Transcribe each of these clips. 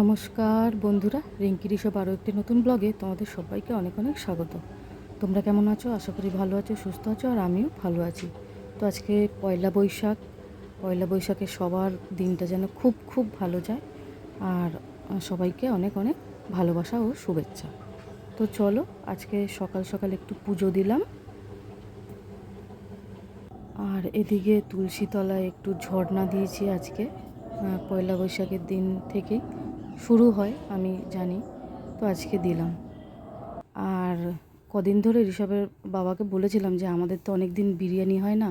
নমস্কার বন্ধুরা রিঙ্কির সব আরও একটি নতুন ব্লগে তোমাদের সবাইকে অনেক অনেক স্বাগত। তোমরা কেমন আছো? আশা করি ভালো আছো, সুস্থ আছো, আর আমিও ভালো আছি। তো আজকে পয়লা বৈশাখ, পয়লা বৈশাখে সবার দিনটা যেন খুব খুব ভালো যায়, আর সবাইকে অনেক অনেক ভালোবাসা ও শুভেচ্ছা। তো চলো, আজকে সকাল সকাল একটু পুজো দিলাম। আর এদিকে তুলসীতলায় একটু ঝর্ণা দিয়েছি আজকে পয়লা বৈশাখের দিন থেকেই। শুরু হয়, আমি জানি। তো আজকে দিলাম। আর কদিন ধরে ঋষভের বাবাকে বলেছিলাম যে, আমাদের তো অনেক দিন বিরিয়ানি হয় না,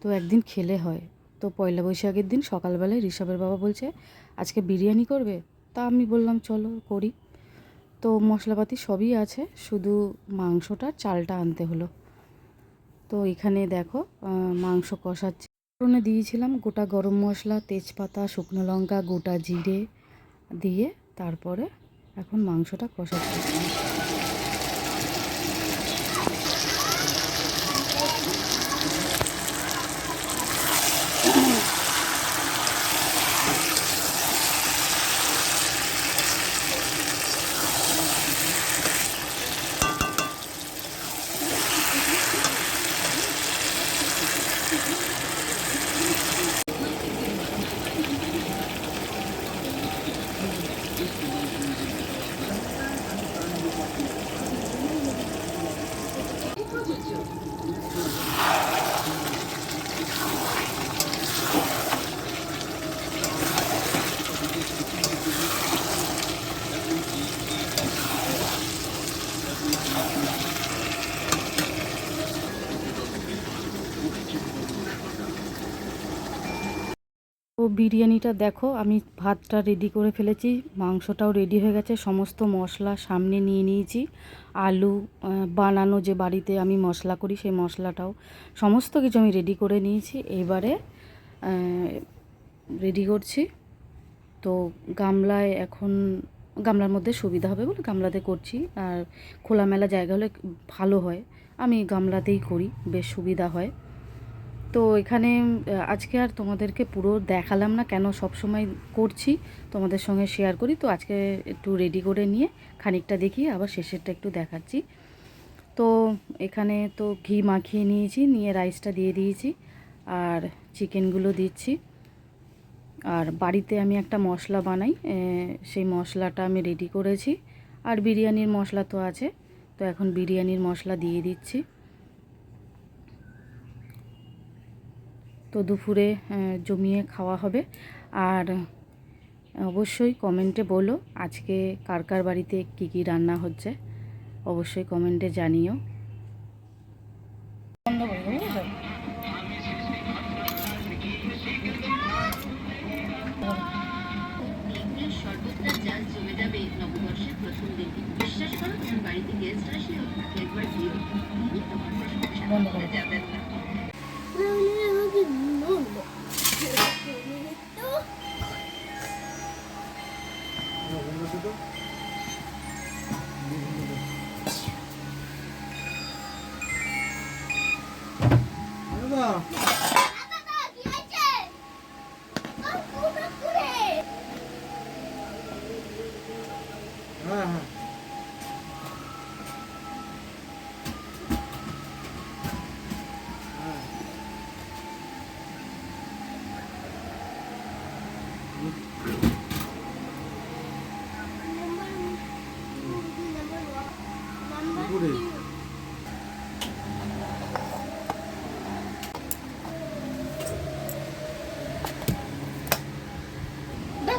তো একদিন খেলে হয়। তো পয়লা বৈশাখের দিন সকালবেলায় ঋষভের বাবা বলছে, আজকে বিরিয়ানি করবে? তা আমি বললাম, চলো করি। তো মশলাপাতি সবই আছে, শুধু মাংসটা চালটা আনতে হলো। তো এখানে দেখো মাংস কষাচ্ছি। ফোড়নে দিয়েছিলাম গোটা গরম মশলা, তেজপাতা, শুকনো লঙ্কা, গোটা জিরে দিয়ে তারপরে এখন মাংসটা কষাচ্ছি। বিরিয়ানিটা দেখো, আমি ভাতটা রেডি করে ফেলেছি, মাংসটাও রেডি হয়ে গেছে, সমস্ত মশলা সামনে নিয়ে নিয়েছি, আলু বানানো যে বাড়িতে আমি মশলা করি সেই মশলাটাও, সমস্ত কিছু আমি রেডি করে নিয়েছি, এবারে রেডি করছি, তো গামলায় এখন, গামলার মধ্যে সুবিধা হবে বলে গামলাতে করছি, আর খোলামেলা জায়গা হলে ভালো হয়, আমি গামলাতেই করি, বেশ সুবিধা হয়। তো এখানে আজকে আর তোমাদেরকে পুরো দেখালাম না কেন সব সময় করছি। তোমাদের সঙ্গে শেয়ার করি। তো আজকে একটু রেডি করে নিয়ে খানিকটা দেখিয়ে আবার শেষেরটা একটু দেখাচ্ছি। তো এখানে তো ঘি মাখিয়ে নিয়েছি, নিয়ে রাইসটা দিয়ে দিয়েছি, আর চিকেনগুলো দিচ্ছি। আর বাড়িতে আমি একটা মশলা বানাই সেই মশলাটা আমি রেডি করেছি। আর বিরিয়ানির মশলা তো আছে। তো এখন বিরিয়ানির মশলা দিয়ে দিচ্ছি। তো দুপুরে জমিয়ে খাওয়া হবে। আর অবশ্যই কমেন্টে বলো আজকে কার কার বাড়িতে কী কী রান্না হচ্ছে। অবশ্যই কমেন্টে জানিও।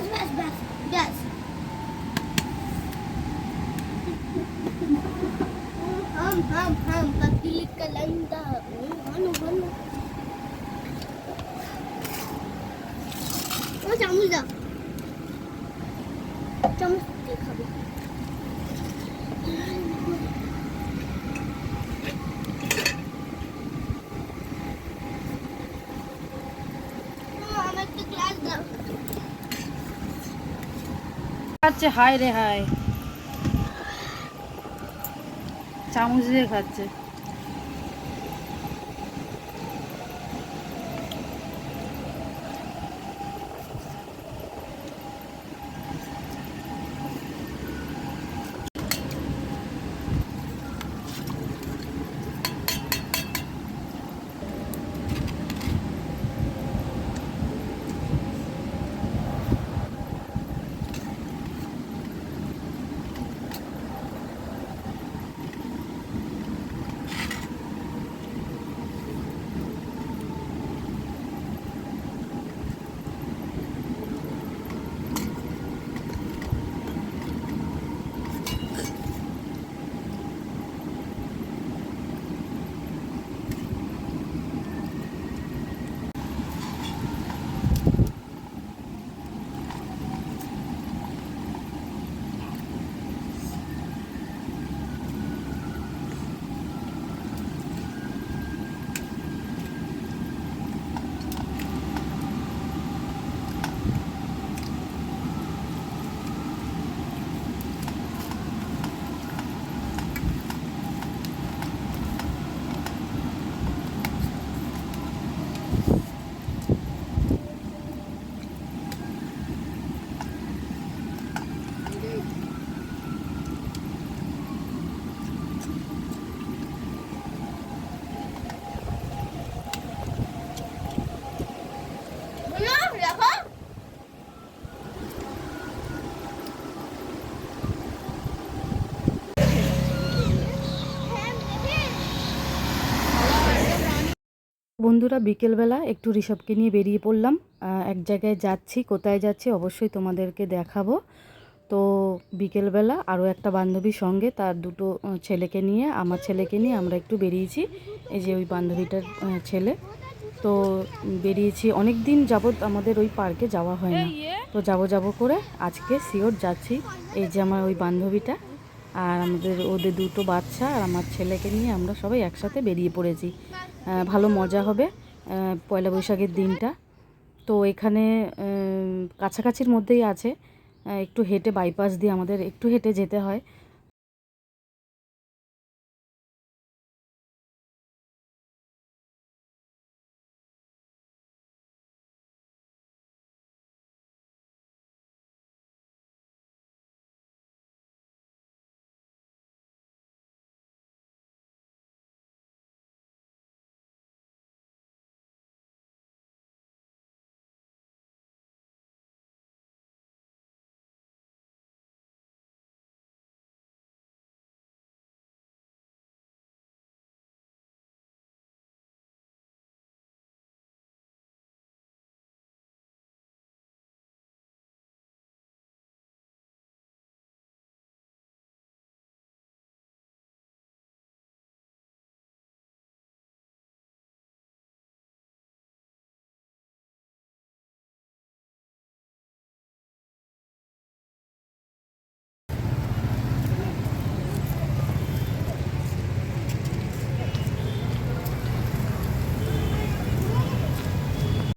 बस बस बस बस हम हम हम पतली कलंदा हनु हनु ও চামচ দাও চামচ দিয়ে খাবো খাচ্ছে হায় রে হায়। চামচ দিয়ে খাচ্ছে। বন্ধুরা বিকেলবেলা একটু ঋষভকে নিয়ে বেরিয়ে পড়লাম। এক জায়গায় যাচ্ছি কোথায় যাচ্ছি অবশ্যই তোমাদেরকে দেখাবো। তো বিকেলবেলা আরও একটা বান্ধবীর সঙ্গে তার দুটো ছেলেকে নিয়ে আমার ছেলেকে নিয়ে আমরা একটু বেরিয়েছি। এই যে ওই বান্ধবীটার ছেলে। তো বেরিয়েছি। অনেক দিন যাবৎ আমাদের ওই পার্কে যাওয়া হয় না। তো যাব যাব করে আজকে সিওর যাচ্ছি। এই যে আমার ওই বান্ধবীটা। আর আমাদের ওদের দুটো বাচ্চা আর আমার ছেলেকে নিয়ে আমরা সবাই একসাথে বেরিয়ে পড়েছি। ভালো মজা হবে পয়লা বৈশাখের দিনটা। তো এখানে কাছাকাছির মধ্যেই আছে। একটু হেঁটে বাইপাস দিয়ে আমাদের একটু হেঁটে যেতে হয়।